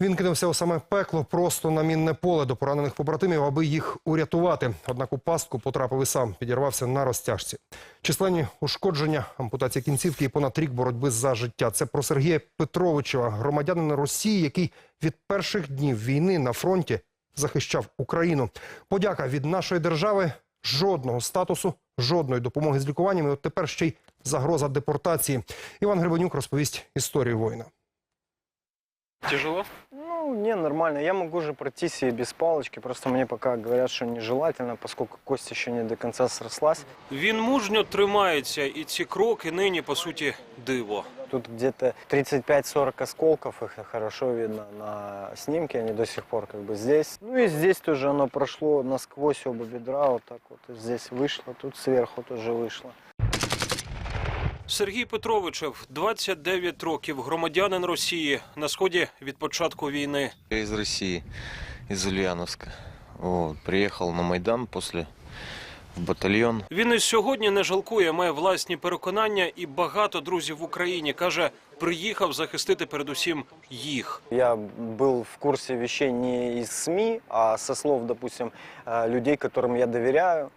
Він кинувся у саме пекло просто на мінне поле до поранених побратимів, аби їх урятувати. Однак у пастку потрапив і сам, підірвався на розтяжці. Численні ушкодження, ампутація кінцівки і понад рік боротьби за життя. Це про Сергія Петровичева, громадянина Росії, який від перших днів війни на фронті захищав Україну. Подяка від нашої держави жодного статусу, жодної допомоги з лікуванням. І от тепер ще й загроза депортації. Іван Гребенюк розповість історію воїна. Тяжело? Ну, не, нормально. Я могу же пройтись и без палочки. Просто мне пока говорят, что нежелательно, поскольку кость еще не до конца срослась. Він мужньо тримається, і ці кроки нині, по суті, диво. Тут где-то 35-40 осколков, их хорошо видно на снимке, они до сих пор как бы здесь. Ну и здесь тоже оно прошло насквозь оба бедра, вот так вот. И здесь вышло, тут сверху тоже вышло. Сергій Петровичев, 29 років, громадянин Росії, на сході від початку війни. Я из России, из Ульяновска. Вот, приехал на Майдан после в батальон. Він і сьогодні не жалкує, має власні переконання і багато друзів в Україні. Каже, приїхав захистити передусім їх. Я был в курсе вещей не из СМИ, а со слов, допустим, э, людей, которым я доверяю, м,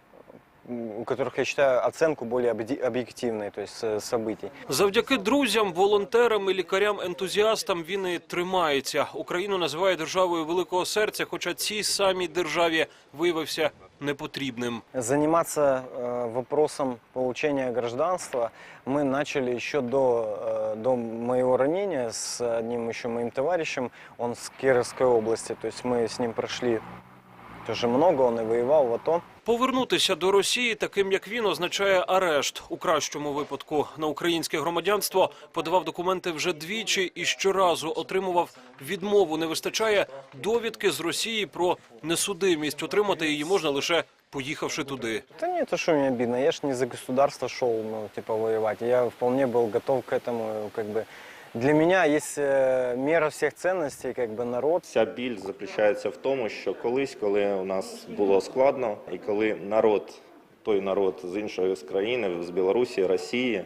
у которых я считаю оценку более объди- объективной, то есть э, событий. Завдяки друзям, волонтерам і лікарям-ентузіастам він і тримається. Україну називає державою великого серця, хоча цій самій державі виявився непотрібним. Заниматься э, вопросом получения гражданства мы начали еще до, э, до моего ранения с одним еще моим товарищем. Он с Кировской области, то есть мы с ним прошли тоже много, он и воевал в АТО. Повернутися до Росії таким, як він, означає арешт. У кращому випадку на українське громадянство подавав документи вже двічі і щоразу отримував відмову. Не вистачає довідки з Росії про несудимість. Отримати її можна лише поїхавши туди. Да нет, это что мне обидно, я ж не за государство шел, ну, типа, воевать. Я вполне был готов к этому, как бы. Для меня есть э, мера всех ценностей, как бы народ. Вся біль заключається в тому, що колись, коли у нас було складно, і коли народ, той народ з іншої з країни, з Білорусі, Росії,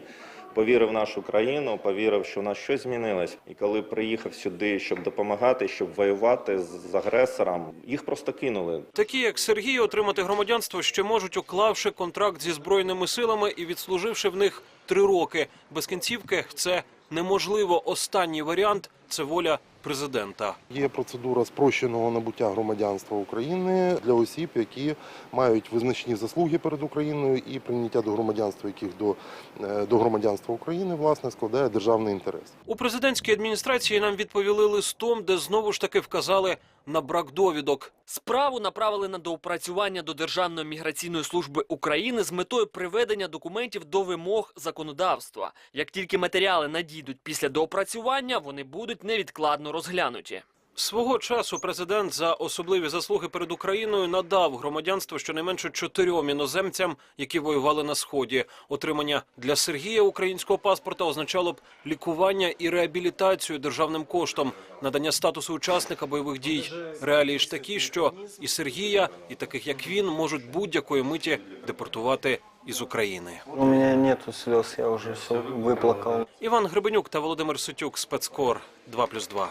повірив в нашу країну, повірив, що у нас щось змінилось. І коли приїхав сюди, щоб допомагати, щоб воювати з агресором, їх просто кинули. Такі, як Сергій, отримати громадянство ще можуть, уклавши контракт зі збройними силами і відслуживши в них три роки. Без кінцівки це неможливо. Останній варіант це воля президента. Є процедура спрощеного набуття громадянства України для осіб, які мають визначні заслуги перед Україною і прийняття до громадянства, яких до, е, до громадянства України власне складає державний інтерес. У президентській адміністрації нам відповіли листом, де знову ж таки вказали на брак довідок. Справу направили на доопрацювання до Державної міграційної служби України з метою приведення документів до вимог законодавства. Як тільки матеріали надійдуть після доопрацювання, вони будуть невідкладно розглянуті. Свого часу президент за особливі заслуги перед Україною надав громадянство щонайменше чотирьом іноземцям, які воювали на сході. Отримання для Сергія українського паспорта означало б лікування і реабілітацію державним коштом, надання статусу учасника бойових дій. Реалії ж такі, що і Сергія, і таких як він можуть будь-якої миті депортувати із України. У мене нету сльоз, я уже все виплакав. Іван Гребенюк та Володимир Сутюк, спецкор 2+,2.